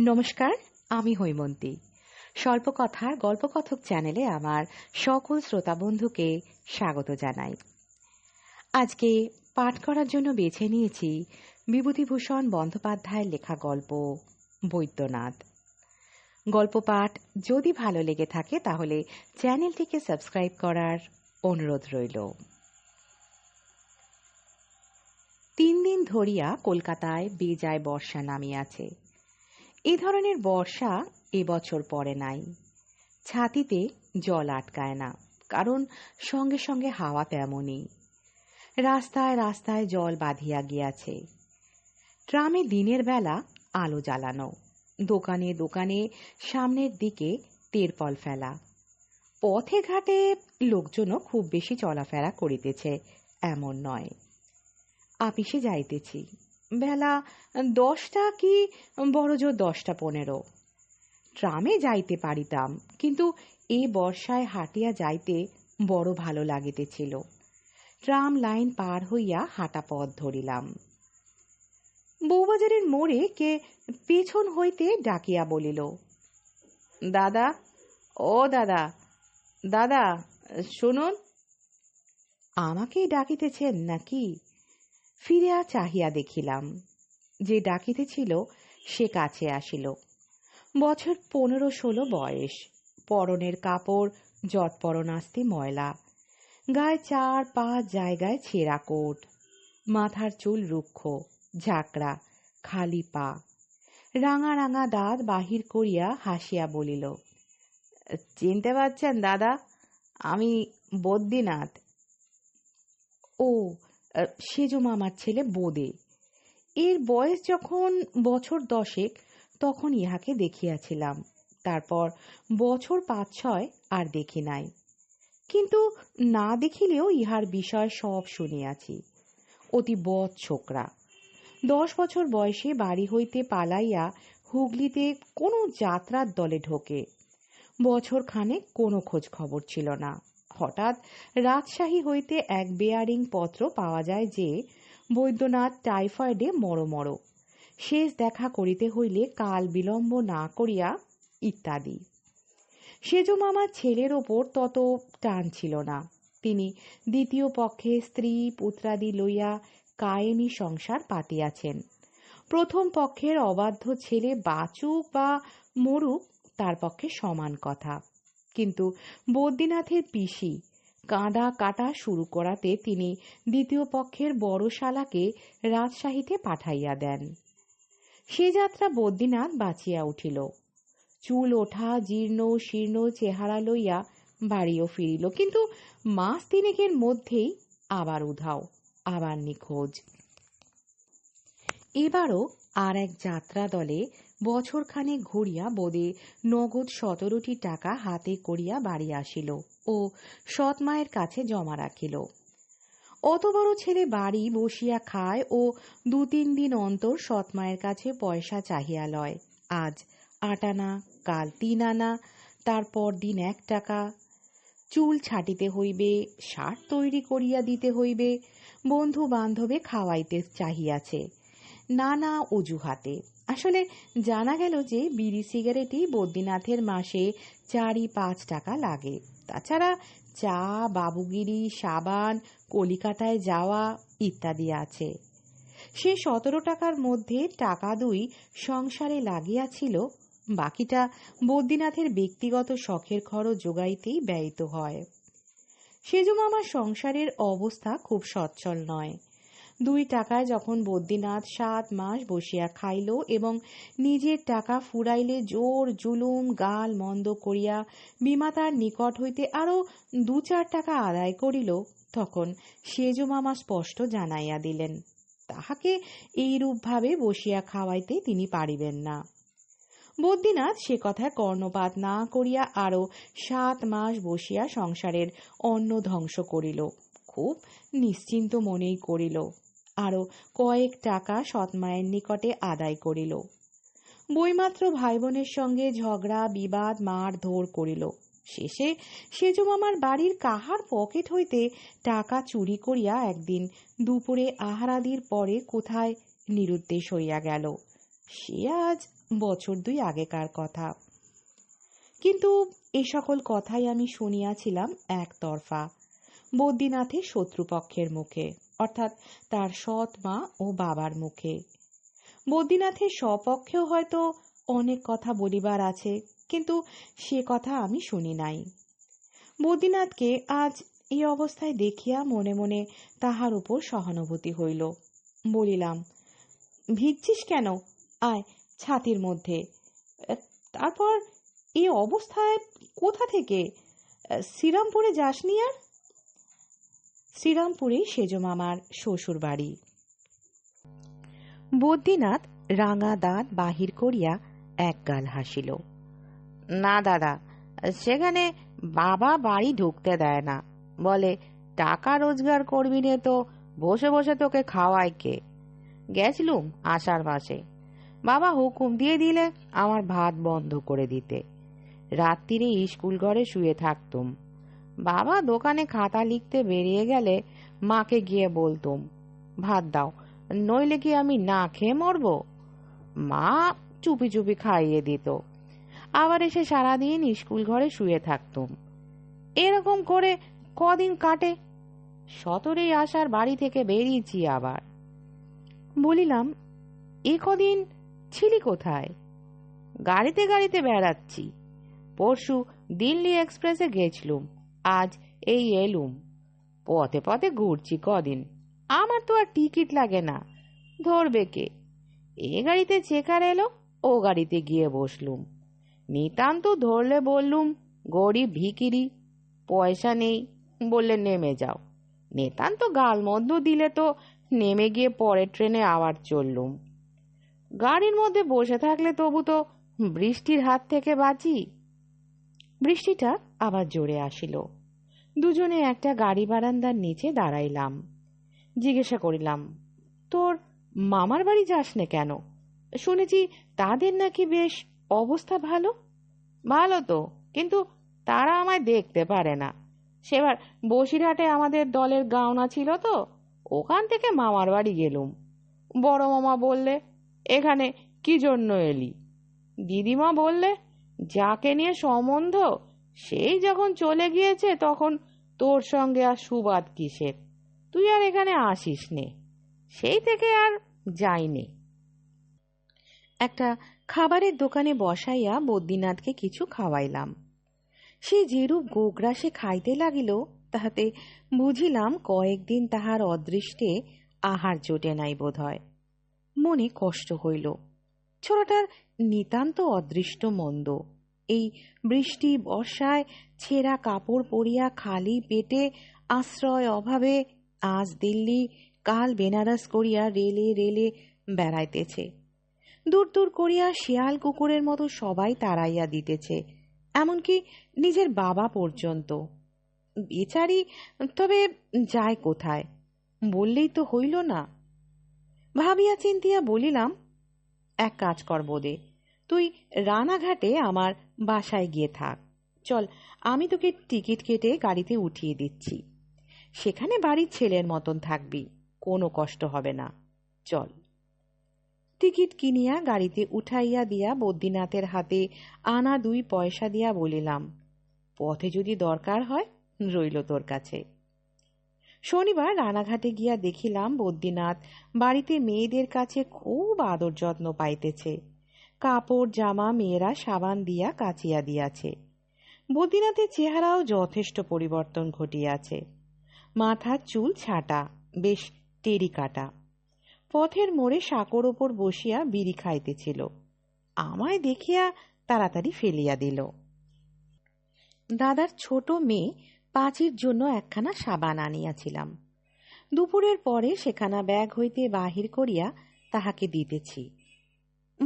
নমস্কার, আমি হৈমন্তী। স্বল্পকথার গল্পকথক চ্যানেলে আমার সকল শ্রোতা বন্ধুকে স্বাগত জানাই। আজকে পাঠ করার জন্য বেছে নিয়েছি বিভূতিভূষণ বন্দ্যোপাধ্যায়ের লেখা গল্প বৈদ্যনাথ। গল্প পাঠ যদি ভালো লেগে থাকে তাহলে চ্যানেলটিকে সাবস্ক্রাইব করার অনুরোধ রইল। তিন দিন ধরিয়া কলকাতায় বেজায় বর্ষা নামিয়াছে। এ ধরনের বর্ষা এবছর পড়ে নাই। ছাতিতে জল আটকায় না, কারণ সঙ্গে সঙ্গে হাওয়া তেমনই। রাস্তায় রাস্তায় জল বাঁধিয়া গিয়াছে। ট্রামে দিনের বেলা আলো জ্বালানো, দোকানে দোকানে সামনের দিকে তেরপল ফেলা। পথে ঘাটে লোকজনও খুব বেশি চলাফেরা করিতেছে, এমন নয়। আপিসে যাইতেছি। বেলা দশটা কি বড়জোর দশটা পনেরো। ট্রামে যাইতে পারিতাম, কিন্তু এই বর্ষায় হাঁটিয়া যাইতে বড় ভালো লাগিতেছিল। ট্রাম লাইন পার হইয়া হাঁটা পথ ধরিলাম। বউবাজারের মোড়ে কে পেছন হইতে ডাকিয়া বলিল, দাদা, ও দাদা দাদা, শুনুন। আমাকেই ডাকিতেছেন নাকি? ফিরিয়া চাহিয়া দেখিলাম যে ডাকিতেছিল সে কাছে আসিল। বছর পনেরো ষোলো বয়স, পরনের কাপড়, জটপরনাস্তি ময়লা, গায়ে চার পাঁচ জায়গায় ছেঁড়া কোট, মাথার চুল রুক্ষ, ঝাঁকড়া, খালি পা। রাঙা রাঙা দাঁত বাহির করিয়া হাসিয়া বলিল, চিনতে পারছেন দাদা, আমি বদ্যিনাথ ও সেজো মামার ছেলে বোদে। এর বয়স যখন বছর দশেক, তখন ইহাকে দেখিয়াছিলাম। তারপর বছর পাঁচ ছয় আর দেখি নাই। কিন্তু না দেখিলেও ইহার বিষয় সব শুনিয়াছি। অতি বধ ছোকরা। দশ বছর বয়সে বাড়ি হইতে পালাইয়া হুগলিতে কোনো যাত্রার দলে ঢোকে। বছর খানে কোনো খোঁজ খবর ছিল না। হঠাৎ রাজশাহী হইতে এক বেয়ারিং পত্র পাওয়া যায় যে, বৈদ্যনাথ টাইফয়েডে মরো মরো শেষ দেখা করিতে হইলে কাল বিলম্ব না করিয়া ইত্যাদি। সেজ মামার ছেলের ওপর তত টান ছিল না। তিনি দ্বিতীয় পক্ষে স্ত্রী, পুত্রাদি লইয়া কায়েমি সংসার পাতিয়াছেন। প্রথম পক্ষের অবাধ্য ছেলে বাচুক বা মরুক তার পক্ষে সমান কথা। কিন্তু বদ্রীনাথের পিসি কাঁদা কাটা শুরু করাতে তিনি দ্বিতীয় পক্ষের বড় শালাকে রাজশাহীতে পাঠাইয়া দেন। সে যাত্রা বদ্রীনাথ বাঁচিয়া উঠিল। চুল ওঠা, জীর্ণ, শীর্ণ চেহারা লইয়া বাড়িও ফিরিল, কিন্তু মাস তিনেকের মধ্যেই আবার উধাও, আবার নিখোঁজ। এবারও আর এক যাত্রা দলে বছরখানে ঘুরিয়া বোদে নগদ সতেরোটি টাকা হাতে করিয়া বাড়ি আসিল ও সৎ মায়ের কাছে জমা রাখিল। অত বড় ছেলে বাড়ি বসিয়া খায় ও দু তিন দিন অন্তর সৎ মায়ের কাছে পয়সা চাহিয়া লয়। আজ আট আনা, কাল তিন আনা, তারপর দিন এক টাকা। চুল ছাটিতে হইবে, শার্ট তৈরি করিয়া দিতে হইবে বন্ধু বান্ধবে খাওয়াইতে চাহিয়াছে। নানা অজুহাতে আসলে জানা গেল যে বিড়ি সিগারেটই বদ্রীনাথের মাসে চারি পাঁচ টাকা লাগে। তাছাড়া চা, বাবুগিরি, সাবান, কলিকাতায় যাওয়া ইত্যাদি আছে। সে সতেরো টাকার মধ্যে টাকা দুই সংসারে লাগিয়াছিল, বাকিটা বদ্রীনাথের ব্যক্তিগত শখের খরচ যোগাইতেই ব্যয়িত হয়। সেজন্য আমার সংসারের অবস্থা খুব সচ্ছল নয়। দুই টাকায় যখন বদ্রীনাথ সাত মাস বসিয়া খাইল এবং নিজের টাকা ফুরাইলে জোর জুলুম, গাল মন্দ করিয়া বিমাতার নিকট হইতে আরও দু চার টাকা আদায় করিল, তখন সেজ মামা স্পষ্ট জানাইয়া দিলেন, তাহাকে এইরূপভাবে বসিয়া খাওয়াইতে তিনি পারিবেন না। বদ্রীনাথ সে কথায় কর্ণপাত না করিয়া আরও সাত মাস বসিয়া সংসারের অন্ন ধ্বংস করিল, খুব নিশ্চিন্ত মনেই করিল। আরও কয়েক টাকা সৎমায়ের নিকটে আদায় করিল। বইমাত্র ভাই বোনের সঙ্গে ঝগড়া, বিবাদ, মার ধর করিল। শেষে সেজো মামার বাড়ির কাহার পকেট হইতে টাকা চুরি করিয়া একদিন দুপুরে আহারাদির পরে কোথায় নিরুদ্দেশ হইয়া গেল? সে আজ বছর দুই আগেকার কথা। কিন্তু এ সকল কথাই আমি শুনিয়াছিলাম একতরফা, বদ্রীনাথের শত্রুপক্ষের মুখে। অর্থাৎ তার সৎ মা ও বাবার মুখে। বদ্রীনাথের স্বপক্ষেও হয়তো অনেক কথা বলিবার আছে, কিন্তু সে কথা আমি শুনি নাই। বদ্রীনাথকে আজ এই অবস্থায় দেখিয়া মনে মনে তাহার উপর সহানুভূতি হইল। বলিলাম, ভিজছিস কেন? আয়, ছাতির মধ্যে। তারপর এই অবস্থায় কোথা থেকে? শ্রীরামপুরে যাস যাসনি আর? শ্রীরামপুরে সেজ মামার শ্বশুর বাড়ি বদ্রীনাথ রাঙা দাঁত বাহির করিয়া এক গাল হাসিল। না দাদা, সেখানে বাবা বাড়ি ঢুকতে দেয় না। বলে, টাকা রোজগার করবি নে তো, বসে বসে তোকে খাওয়ায় কে? গেছিলুম আষাঢ় মাসে। বাবা হুকুম দিয়ে দিলে আমার ভাত বন্ধ করে দিতে। রাত্রিরে স্কুল ঘরে শুয়ে থাকতুম। বাবা দোকানে খাতা লিখতে বেরিয়ে গেলে মাকে গিয়ে বলতুম, ভাত দাও, নইলে কি আমি না খেয়ে মরব? মা চুপি চুপি খাইয়ে দিত। আবার এসে সারাদিন স্কুল ঘরে শুয়ে থাকতুম। এরকম করে কদিন কাটে? সতরেই আসার বাড়ি থেকে বেরিয়েছি আবার। বলিলাম, এ কদিন ছিলি কোথায়? গাড়িতে গাড়িতে বেড়াচ্ছি। পরশু দিল্লি এক্সপ্রেসে গেছিলুম। আজ এই এলুম। পথে পথে ঘুরছি কদিন। আমার তো আর টিকিট লাগে না। ধরবে কে? এ গাড়িতে চেকার এলো, ও গাড়িতে গিয়ে বসলুম। নিতান্ত ধরলে বললুম, গরিব ভিকিরি, পয়সা নেই। বললে, নেমে যাও। নিতান্ত গাল মধ্য দিলে তো নেমে গিয়ে পরের ট্রেনে আবার চললুম। গাড়ির মধ্যে বসে থাকলে তবু তো বৃষ্টির হাত থেকে বাঁচি। বৃষ্টিটা আবার জোরে আসিল। দুজনে একটা গাড়ি বারান্দার নিচে দাঁড়াইলাম। জিজ্ঞাসা করিলাম, তোর মামার বাড়ি যাস না কেন? শুনেছি তাদের নাকি বেশ অবস্থা ভালো? ভালো তো, কিন্তু তারা আমায় দেখতে পারে না। সেবার বসিরহাটে আমাদের দলের গাওনা ছিল তো, ওখান থেকে মামার বাড়ি গেলুম। বড় মামা বললে, এখানে কি জন্য এলি? দিদিমা বললে, যাকে নিয়ে সম্বন্ধ, সেই যখন চলে গিয়েছে তখন তোর সঙ্গে আর সুবাদ কিসের? তুই আর এখানে আসিস নে সেই থেকে আর যাইনি। একটা খাবারের দোকানে বসাইয়া বদ্রীনাথকে কিছু খাওয়াইলাম। সে যেরূপ গোগ্রাসে খাইতে লাগিল, তাহাতে বুঝিলাম কয়েকদিন তাহার অদৃষ্টে আহার জোটে নাই বোধ মনে কষ্ট হইল। ছোড়াটার নিতান্ত অদৃষ্ট মন্দ। এই বৃষ্টি বর্ষায় ছেঁড়া কাপড় পরিয়া খালি পেটে আশ্রয় অভাবে আজ দিল্লি, কাল বেনারস করিয়া রেলে রেলে বেড়াইতেছে। দূর দূর করিয়া শিয়াল কুকুরের মতো সবাই তাড়াইয়া দিতেছে, এমনকি নিজের বাবা পর্যন্ত। বেচারি, তবে যায় কোথায়? বললেই তো হইল না। ভাবিয়া চিন্তিয়া বলিলাম, এক কাজ কর বোদে তুই রানাঘাটে আমার বাসায় গিয়ে থাক। চল, আমি তোকে টিকিট কেটে গাড়িতে উঠিয়ে দিচ্ছি। সেখানে বাড়ির ছেলের মতন থাকবি, কোনো কষ্ট হবে না। চল। টিকিট কিনিয়া গাড়িতে উঠাইয়া দিয়া বদ্রীনাথের হাতে আনা দুই পয়সা দিয়া বলিলাম, পথে যদি দরকার হয়, রইল তোর কাছে। শনিবার রানাঘাটে গিয়া দেখিলাম বদ্রীনাথ বাড়িতে মেয়েদের কাছে খুব আদর যত্ন পাইতেছে। কাপড়, জামা, মেয়েরা সাবান দিয়া, কাচিয়া দিয়াছে। বদ্রীনাথের চেহারাও যথেষ্ট পরিবর্তন ঘটিয়াছে। মাথার চুল ছাটা, বেশ টেরি কাটা। পথের মোড়ে সাঁকোর ওপর বসিয়া বিড়ি খাইতেছিল। আমায় দেখিয়া তাড়াতাড়ি ফেলিয়া দিল। দাদার ছোট মেয়ে পাঁচির জন্য একখানা সাবান আনিয়াছিলাম। দুপুরের পরে সেখানা ব্যাগ হইতে বাহির করিয়া তাহাকে দিতেছি।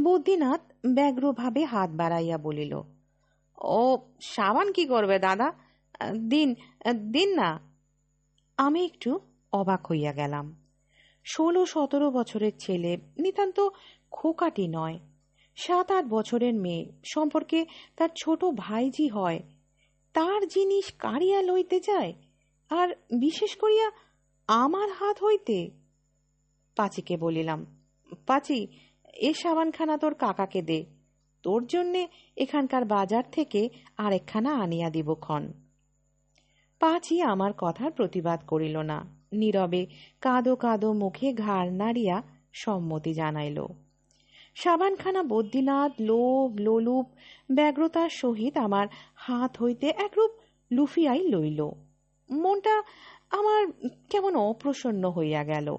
বদ্রীনাথ ব্যগ্রভাবে হাত বাড়াইয়া বলিল, ও, সাবান কি করবে দাদা? দিন দিন না। আমি একটু অবাক হইয়া গেলাম। ষোলো সতেরো বছরের ছেলে নিতান্ত খোকাটি নয়। সাত আট বছরের মেয়ে সম্পর্কে তার ছোট ভাইজি হয়। তার জিনিস কাড়িয়া লইতে যায় আর বিশেষ করিয়া আমার হাত হইতে? পাচিকে বলিলাম, পাচি এ সাবানখানা তোর কাকাকে দে। তোর জন্যে এখানকার বাজার থেকে আরেকখানা আনিয়া দিব ক্ষণ। পাঁচি আমার কথার প্রতিবাদ করিল না। নীরবে কাঁদো কাঁদো মুখে ঘাড় নাড়িয়া সম্মতি জানাইল। সাবানখানা বদ্যিনাথ লোভ, লোলুপ, ব্যগ্রতার সহিত আমার হাত হইতে একরূপ লুফিয়াই লইল। মনটা আমার কেমন অপ্রসন্ন হইয়া গেল।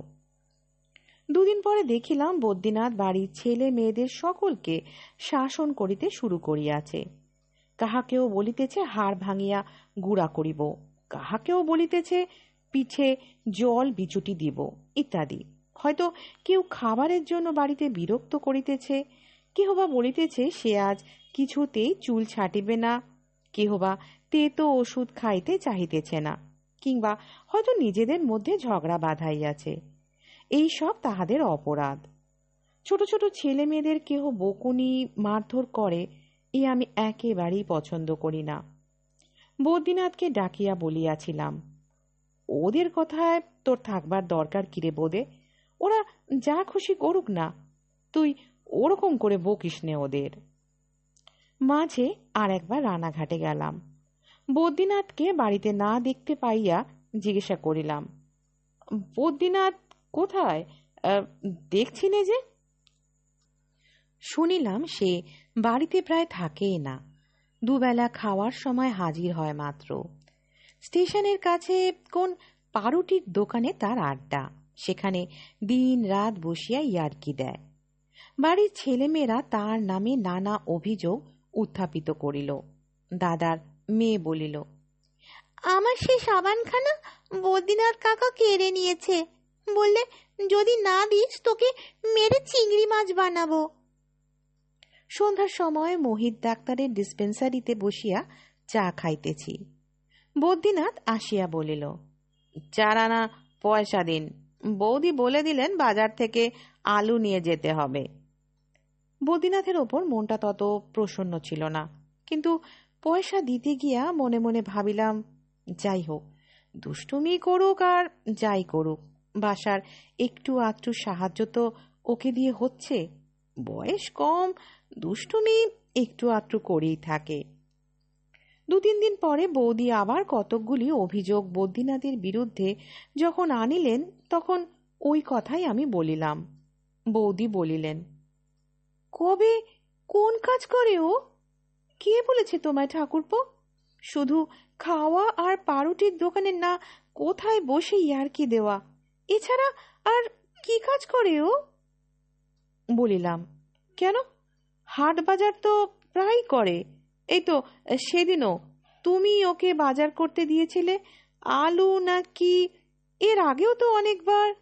দুদিন পরে দেখিলাম বদ্যিনাথ বাড়ির ছেলে মেয়েদের সকলকে শাসন করিতে শুরু করিয়াছে। কাহাকেও বলিতেছে, হাড় ভাঙিয়া গুড়া করিব। কাহাকেও বলিতেছে পিছে জল বিচুটি দিব, ইত্যাদি। হয়তো কেউ খাবারের জন্য বাড়িতে বিরক্ত করিতেছে কেহ বা বলিতেছে, সে আজ কিছুতেই চুল ছাটিবে না কেহ বা তেতো ওষুধ খাইতে চাহিতেছে না, কিংবা হয়তো নিজেদের মধ্যে ঝগড়া বাঁধাইয়াছে। এই সব তাহাদের অপরাধ। ছোট ছোট ছেলে মেয়েদের কেহ বকুনি মারধর করে, এ আমি একেবারেই পছন্দ করি না। বদ্রীনাথকে ডাকিয়া বলিয়াছিলাম, ওদের কথায় তোর থাকবার দরকার কিরে বোধে ওরা যা খুশি করুক না, তুই ওরকম করে বকিস নে ওদের। মাঝে আর একবার রানাঘাটে গেলাম। বদ্রীনাথকে বাড়িতে না দেখতে পাইয়া জিজ্ঞাসা করিলাম, বদ্রীনাথ কোথায়? দেখছি নে যে। শুনিলাম সে বাড়িতে প্রায় থাকেই না। দুবেলা খাওয়ার সময় হাজির হয় মাত্র। স্টেশনের কাছে কোন পাউরুটির দোকানে তার আড্ডা। সেখানে দিন রাত বসিয়া ইয়ার্কি দেয়। বাড়ির ছেলেমেয়েরা তার নামে নানা অভিযোগ উত্থাপিত করিল। দাদার মেয়ে বলিল, আমার সেই সাবানখানা বদ্রীনাথ কাকা কেড়ে নিয়েছে। বললে, যদি না দিস, তোকে মেরে চিংড়ি মাছ বানাবো। সন্ধ্যার সময় মোহিত ডাক্তারের ডিসপেন্সারিতে বসিয়া চা খাইতেছি। বদ্রীনাথ আসিয়া বলিল চার আনা পয়সা দিন। বৌদি বলে দিলেন বাজার থেকে আলু নিয়ে যেতে হবে। বদ্রীনাথের ওপর মনটা তত প্রসন্ন ছিল না, কিন্তু পয়সা দিতে গিয়া মনে মনে ভাবিলাম, যাই হোক, দুষ্টুমি করুক আর যাই করুক। বাসার একটু আধটু সাহায্য তো ওকে দিয়ে হচ্ছে। বয়স কম, দুষ্টুমি একটু আধটু করেই থাকে। দু তিন দিন পরে বৌদি আবার কতকগুলি অভিযোগ বদ্রীনাথের বিরুদ্ধে যখন আনিলেন, তখন ওই কথাই আমি বলিলাম। বৌদি বলিলেন, কবে? কোন কাজ করে ও? কে বলেছে তোমায় ঠাকুরপো? শুধু খাওয়া আর পাউরুটির দোকানের না, কোথায় বসে ইয়ারকি দেওয়া? এছাড়া আর কি কাজ করে ও? বলিলাম, কেন? হাট বাজার তো প্রায় করে। এই তো, সেদিনও তুমি ওকে বাজার করতে দিয়েছিলে, আলু না কি এর আগেও তো অনেকবার?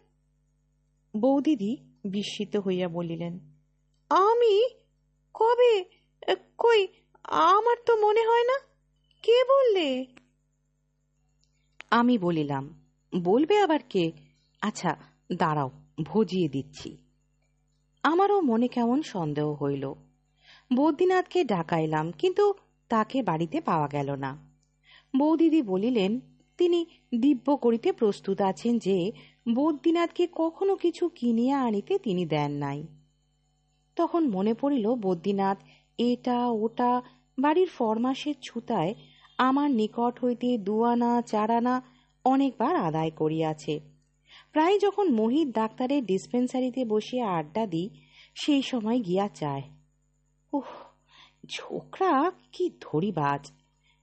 বৌদিদি বিস্মিত হইয়া বলিলেন, আমি? কবে? কই, আমার তো মনে হয় না। কে বললে? আমি বলিলাম, বলবে আবার কে? আচ্ছা দাঁড়াও, ভজিয়ে দিচ্ছি। আমারও মনে কেমন সন্দেহ হইল। বৌদিনাথকে ডাকাইলাম, কিন্তু তাকে বাড়িতে পাওয়া গেল না। বৌদিদি বলিলেন, তিনি দিব্য করিতে প্রস্তুত আছেন যে বৌদ্যনাথকে কখনো কিছু কিনিয়া আনিতে তিনি দেন নাই। তখন মনে পড়িল বদ্রীনাথ এটা ওটা বাড়ির ফরমাসের ছুতায় আমার নিকট হইতে দুয়ানা চারানা অনেকবার আদায় করিয়াছে। প্রায় যখন মোহিত ডাক্তারের ডিসপেন্সারিতে বসিয়া আড্ডা দিই, সেই সময় গিয়া চায়। উহ ছোকরা কি ধরিবাজ।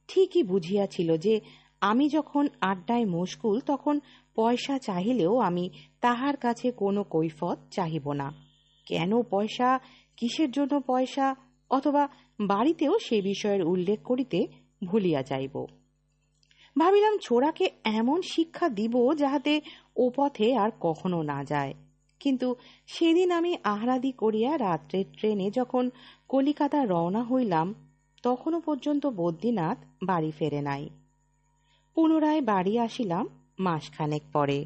ঠিকই বুঝিয়াছিল যে, আমি যখন আড্ডায় মুশকুল, তখন পয়সা চাহিলেও আমি তাহার কাছে কোনো কৈফত চাহিব না। কেন পয়সা, কিসের জন্য পয়সা, অথবা বাড়িতেও সে বিষয়ের উল্লেখ করিতে ভুলিয়া যাইব। ভাবিলাম ছোড়াকে এমন শিক্ষা দিব যাহাতে ও পথে আর কখনো না যায়। কিন্তু সেদিন আমি আহ্লাদি করিয়া রাত্রের ট্রেনে যখন কলিকাতা রওনা হইলাম তখনও পর্যন্ত বদ্রীনাথ বাড়ি ফেরে নাই। পুনরায় বাড়ি আসিলাম মাসখানেক পরে।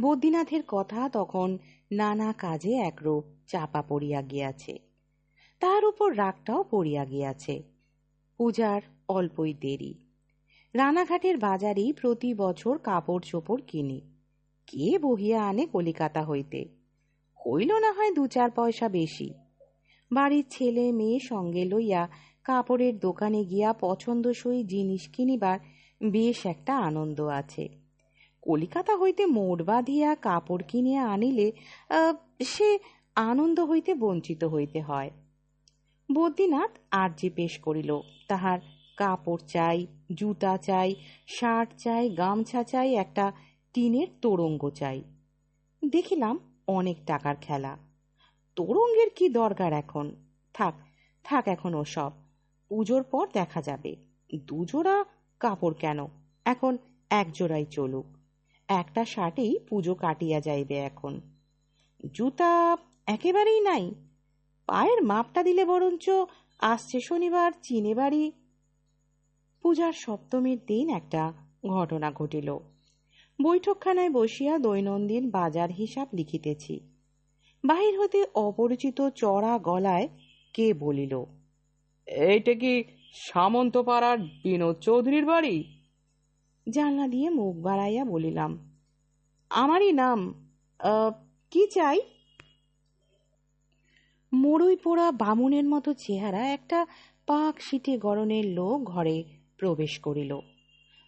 বদ্রীনাথের কথা তখন নানা কাজে একরূপ চাপা পড়িয়া গিয়াছে। তার উপর রাগটাও পড়িয়া গিয়াছে। পূজার অল্পই দেরি। রানাঘাটের বাজারেই প্রতি বছর কাপড় চোপড় কিনি। কে বহিয়া আনে কলিকাতা হইতে? হইল না হয় দু চার পয়সা বেশি। বাড়ির ছেলে মেয়ে সঙ্গে লইয়া কাপড়ের দোকানে গিয়া পছন্দসই জিনিস কিনিবার বেশ একটা আনন্দ আছে। কলিকাতা হইতে মোড় বাঁধিয়া কাপড় কিনিয়া আনিলে সে আনন্দ হইতে বঞ্চিত হইতে হয়। বদ্রীনাথ আর্জি পেশ করিল, তাহার কাপড় চাই, জুতা চাই, শার্ট চাই, গামছা চাই, একটা টিনের তোরঙ্গ চাই। দেখিলাম অনেক টাকার খেলা। তোরঙ্গের কি দরকার এখন? থাক থাক এখন ওসব। পুজোর পর দেখা যাবে। দুজোড়া কাপড় কেন? এখন এক জোড়াই চলুক। একটা শার্টেই পুজো কাটিয়া যাইবে এখন। জুতা একেবারেই নাই। পায়ের মাপটা দিলে বরঞ্চ আসছে শনিবার চিনে বাড়ি পূজার সপ্তমীর দিন একটা ঘটনা ঘটিল। বৈঠকখানায় বসিয়া দৈনন্দিন বাজার হিসাব লিখিতেছি। বাহির হতে অপরিচিত চড়া গলায় কে বলিল এইটা কি সামন্তপাড়ার বিনোদ চৌধুরীর বাড়ি? জানলা দিয়ে মুখ বাড়াইয়া বলিলাম আমারই নাম কি চাই? মরই পোড়া বামুনের মতো চেহারা একটা পাক সিটে গরনের লোক ঘরে প্রবেশ করিল।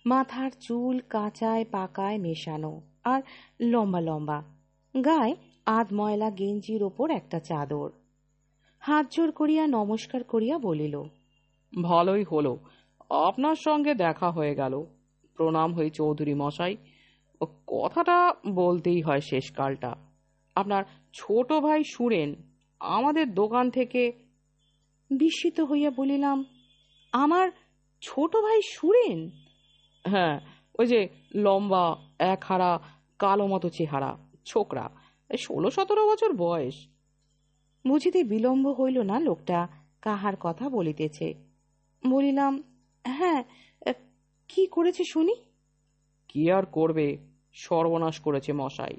মাথার চুল কাঁচায় পাকায় মেশানো আর লম্বা লম্বা। গায়ে আধ ময়লা গেঞ্জির ওপর একটা চাদর। হাত জোর করিয়া নমস্কার করিয়া বলিল, ভালোই হলো। আপনার সঙ্গে দেখা হয়ে গেল। প্রণাম হই চৌধুরী মশাই। কথাটা বলতেই হয় শেষকালটা। আপনার ছোট ভাই সুরেন আমাদের দোকান থেকে বিস্মিত হইয়া বলিলাম, আমার ছোট ভাই সুরেন? হ্যাঁ ওই যে লম্বা এক হারা কালো মতো চেহারা, ছোকরা, ষোলো, সতেরো বছর বয়স। বুঝিতে বিলম্ব হইল না লোকটা, কাহার কথা বলিতেছে। বলিলাম হ্যাঁ কি করেছে শুনি? কি আর করবে? সর্বনাশ করেছে মশাই।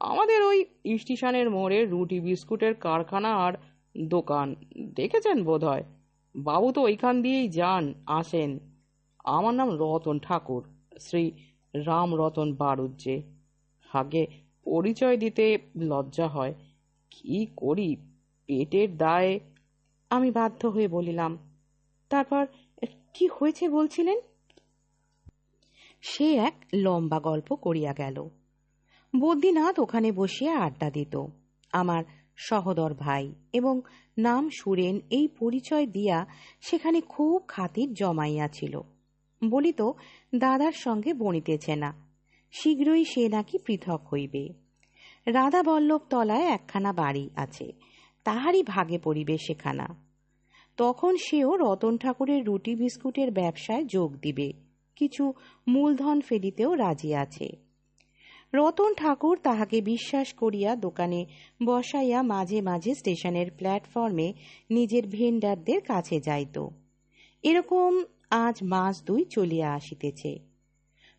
আমাদের ওই স্টেশনের মোড়ে রুটি বিস্কুটের কারখানা আর দোকান। দেখেছেন বোধ হয় বাবু তো ওইখান দিয়েই যান, আসেন। আমার নাম রতন ঠাকুর, শ্রী রাম রতন বাড়ুজ্জে আগে পরিচয় দিতে লজ্জা হয়। কি করি? পেটের দায়ে আমি বাধ্য হয়ে বলিলাম, তারপর কি হয়েছে বলছিলেন? সে এক লম্বা গল্প করিয়া গেল। বদ্রীনাথ ওখানে বসিয়া আড্ডা দিত। আমার সহদর ভাই এবং নাম সুরেন এই পরিচয় দিয়া সেখানে খুব খাতির জমাইয়াছিল বলিত, দাদার সঙ্গে বনিতেছে না। শীঘ্রই সে নাকি পৃথক হইবে। রাধা বল্লভ তলায় একখানা বাড়ি আছে। তাহারই ভাগে পড়িবে সেখানা। তখন সেও রতন ঠাকুরের রুটি বিস্কুটের ব্যবসায় যোগ দিবে। কিছু মূলধন ফেলিতেও রাজি আছে। রতন ঠাকুর তাহাকে বিশ্বাস করিয়া দোকানে বসাইয়া মাঝে মাঝে স্টেশনের প্ল্যাটফর্মে নিজের ভেন্ডারদের কাছে যাইত। এরকম আজ মাস দুই চলিয়া আসিতেছে।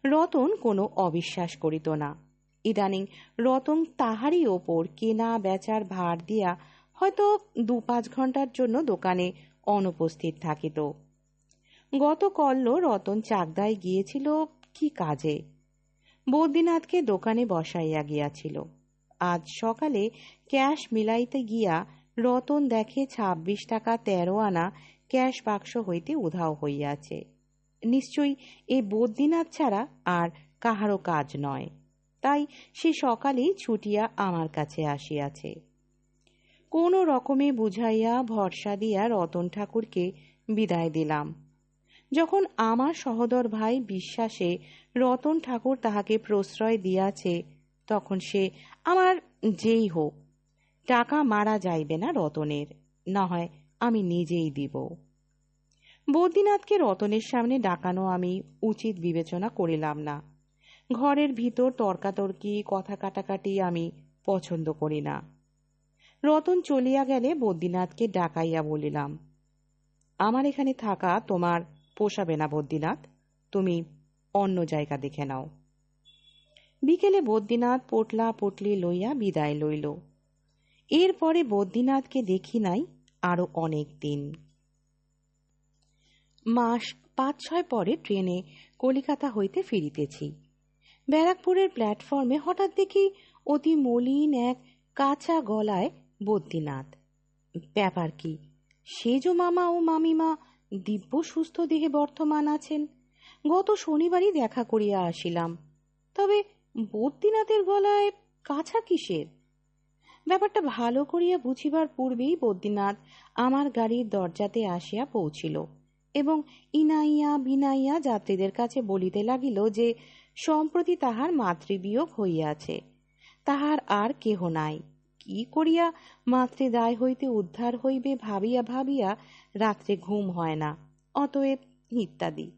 রতন কোনো অবিশ্বাস করিত না। ইদানিং রতন তাহারই ওপর কেনা বেচার ভার দিয়া হয়তো দু পাঁচ ঘণ্টার জন্য দোকানে অনুপস্থিত থাকিত। গত কল্ল রতন চাকদায় গিয়েছিল কি কাজে? বদ্রীনাথকে দোকানে বসাইয়া গিয়াছিল। আজ সকালে ক্যাশ মিলাইতে গিয়া রতন দেখে ছাব্বিশ টাকা তেরো আনা ক্যাশ বাক্স হইতে উধাও হইয়াছে। নিশ্চয়ই এ বদ্রীনাথ ছাড়া আর কাহারও কাজ নয়। তাই সে সকালেই ছুটিয়া আমার কাছে আসিয়াছে। কোনো রকমে বুঝাইয়া ভরসা দিয়া রতন ঠাকুরকে বিদায় দিলাম। যখন আমার সহদর ভাই বিশ্বাসে রতন ঠাকুর তাহাকে প্রশ্রয় দিয়াছে, তখন সে আমার যেই হোক, টাকা মারা যাইবে না রতনের না হয় আমি নিজেই দিব। বদ্রীনাথকে রতনের সামনে ডাকানো আমি উচিত বিবেচনা করিলাম না। ঘরের ভিতর তর্কাতর্কি, কথা কাটাকাটি আমি পছন্দ করি না। রতন চলিয়া গেলে বদ্রীনাথকে ডাকাইয়া বলিলাম, আমার এখানে থাকা তোমার পোষাবে না বদ্রীনাথ, তুমি অন্য জায়গা দেখে নাও। বিকেলে বদ্রীনাথ পোটলা পোটলি লইয়া বিদায় লইল। এরপরে বদ্রীনাথকে দেখি নাই আরও অনেক দিন। মাস পাঁচ ছয় পরে ট্রেনে কলিকাতা হইতে ফিরিতেছি। ব্যারাকপুরের প্ল্যাটফর্মে হঠাৎ দেখি অতি মলিন এক কাঁচা গলায় বদ্রীনাথ। ব্যাপার কি? সেজ মামা ও মামিমা দিব্য সুস্থ দেহে বর্তমান আছেন। গত শনিবারই দেখা করিয়া আসিলাম। তবে বদ্রীনাথের গলায় কাছা কিসের? ব্যাপারটা ভালো করিয়া বুঝিবার পূর্বেই বদ্রীনাথ আমার গাড়ির দরজাতে আসিয়া পৌঁছিল এবং ইনাইয়া বিনাইয়া যাত্রীদের কাছে বলিতে লাগিল যে, সম্প্রতি তাহার মাতৃবিয়োগ হইয়াছে, তাহার আর কেহ নাই। কি করিয়া মাতৃদায় হইতে উদ্ধার হইবে ভাবিয়া ভাবিয়া রাত্রে ঘুম হয় না, অতএব ইত্যাদি।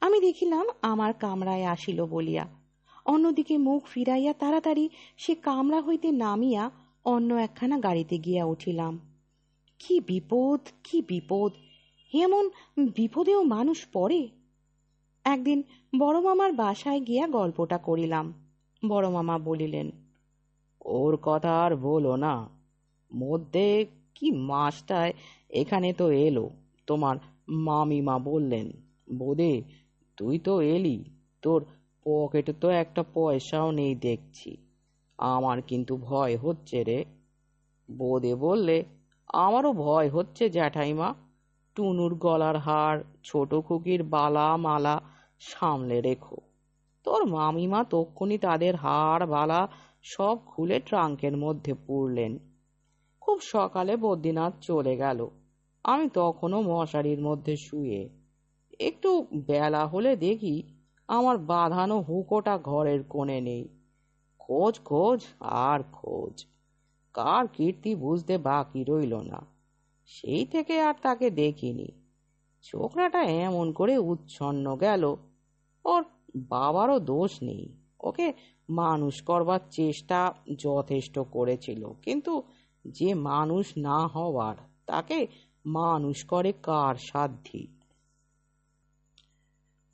আমি দেখিলাম আমার কামরায় আসিল বলিয়া। অন্যদিকে মুখ ফিরাইয়া তাড়াতাড়ি সে কামরা হইতে নামিয়া অন্য একখানা গাড়িতে গিয়া উঠিলাম। কি বিপদ কি বিপদ, এমন বিপদেও মানুষ পড়ে। একদিন বড় মামার বাসায় গিয়া গল্পটা করিলাম। বড় মামা বলিলেন ওর কথা আর বলো না। মধ্যে কি মাসটায় এখানে তো এলো, তোমার মামিমা বললেন। বোধে তুই তো এলি, তোর পকেটে তো একটা পয়সাও নেই দেখছি। আমার কিন্তু ভয় হচ্ছে রে। বোধে বললে, আমারও ভয় হচ্ছে জ্যাঠাইমা। টুনুর গলার হার, ছোট খুকির বালা মালা সামলে রেখো। তোর মামিমা তক্ষুনি তাদের হার বালা সব খুলে ট্রাঙ্কের মধ্যে পুরলেন খুব সকালে বদ্রীনাথ চলে গেল। আমি তখনও মশারির মধ্যে শুয়ে। একটু বেলা হলে দেখি আমার বাঁধানো হুকোটা ঘরের কোণে নেই। খোঁজ খোঁজ, আর খোঁজ। কার কীর্তি বুঝতে বাকি রইল না। সেই থেকে আর তাকে দেখিনি। ছোকরাটা এমন করে উচ্ছন্ন গেল। ওর বাবারও দোষ নেই। ওকে মানুষ করবার চেষ্টা যথেষ্ট করেছিল। কিন্তু যে মানুষ না হওয়ার, তাকে মানুষ করে কার সাধ্যি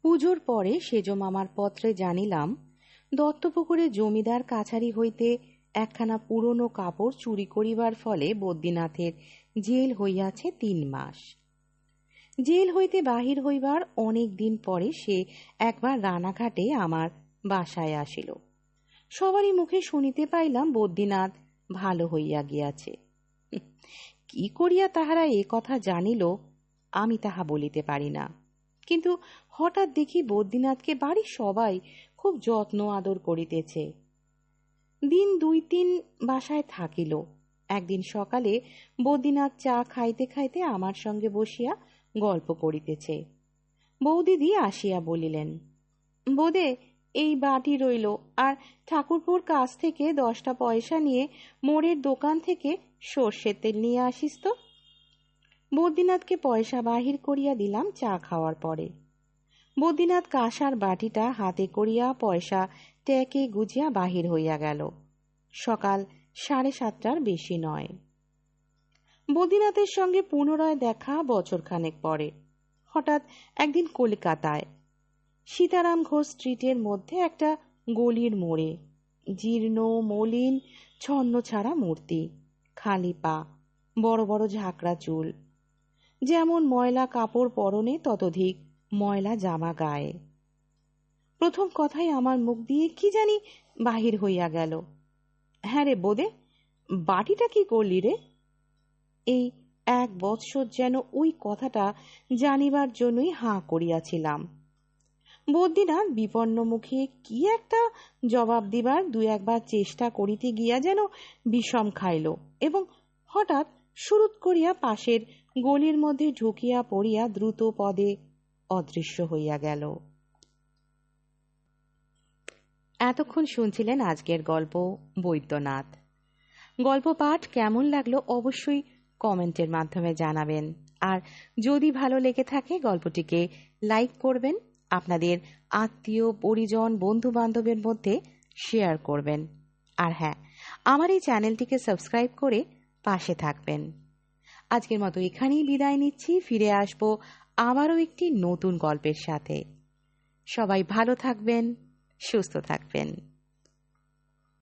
পুজোর পরে সেজ মামার পত্রে জানিলাম, দত্তপুকুরে জমিদার কাছারি হইতে একখানা পুরনো কাপড় চুরি করিবার ফলে বদ্রীনাথের জেল হইয়াছে তিন মাস। জেল হইতে বাহির হইবার অনেক দিন পরে সে একবার রানাঘাটে আমার বাসায় আসিল। সবারই মুখে শুনিতে পাইলাম, বদ্রীনাথ ভালো হইয়া গিয়াছে। কি করিয়া তাহারা এ কথা জানিল, আমি তাহা বলিতে পারি না। কিন্তু হঠাৎ দেখি বদ্রীনাথকে বাড়ির সবাই খুব যত্ন আদর করিতেছে। দিন দুই তিন বাসায় থাকিল। একদিন সকালে বদ্রীনাথ চা খাইতে খাইতে আমার সঙ্গে বসিয়া গল্প করিতেছে। বৌদিদি আসিয়া বলিলেন, বোদে এই বাটি রইল। আর ঠাকুরপুর কাছ থেকে দশটা পয়সা নিয়ে মোড়ের দোকান থেকে সর্ষের তেল নিয়ে আসিস তো। বদ্রীনাথকে পয়সা বাহির করিয়া দিলাম চা খাওয়ার পরে। বদ্রীনাথ কাঁসার বাটিটা হাতে করিয়া পয়সা ট্যাকে গুজিয়া বাহির হইয়া গেল। সকাল সাড়ে সাতটার বেশি নয়। বদ্রীনাথের সঙ্গে পুনরায় দেখা বছরখানেক পরে। হঠাৎ একদিন কলকাতায় সীতারাম ঘোষ স্ট্রিটের মধ্যে একটা গলির মোড়ে। জীর্ণ, মলিন, ছন্ন ছাড়া মূর্তি। খালি পা, বড় বড় ঝাঁকড়া চুল। যেমন ময়লা কাপড় পরনে, ততোধিক ময়লা জামা গায়ে। প্রথম কথাই আমার মুখ দিয়ে কি জানি বাহির হইয়া গেল। হ্যাঁ রে বোদে, বাটিটা কি করলি রে? এই এক বৎসর যেন ওই কথাটা জানিবার জন্যই হাঁ করিয়াছিলাম। বদ্রীনাথ বিপন্ন মুখে কি একটা জবাব দিবার দু একবার চেষ্টা করিতে গিয়া যেন বিষম খাইল এবং হঠাৎ সুরুত করিয়া পাশের গলির মধ্যে ঢুকিয়া পড়িয়া দ্রুত পদে অদৃশ্য হইয়া গেল। এতক্ষণ শুনছিলেন আজকের গল্প বৈদ্যনাথ। গল্প পাঠ কেমন লাগল অবশ্যই কমেন্টের মাধ্যমে জানাবেন। আর যদি ভালো লেগে থাকে গল্পটিকে লাইক করবেন আপনাদের আত্মীয়, পরিজন বন্ধু বান্ধবের মধ্যে শেয়ার করবেন। আর হ্যাঁ আমার এই চ্যানেলটিকে সাবস্ক্রাইব করে পাশে থাকবেন। আজকের মতো এখানেই বিদায় নিচ্ছি। ফিরে আসব আবারও একটি নতুন গল্পের সাথে। সবাই ভালো থাকবেন, সুস্থ থাকবেন।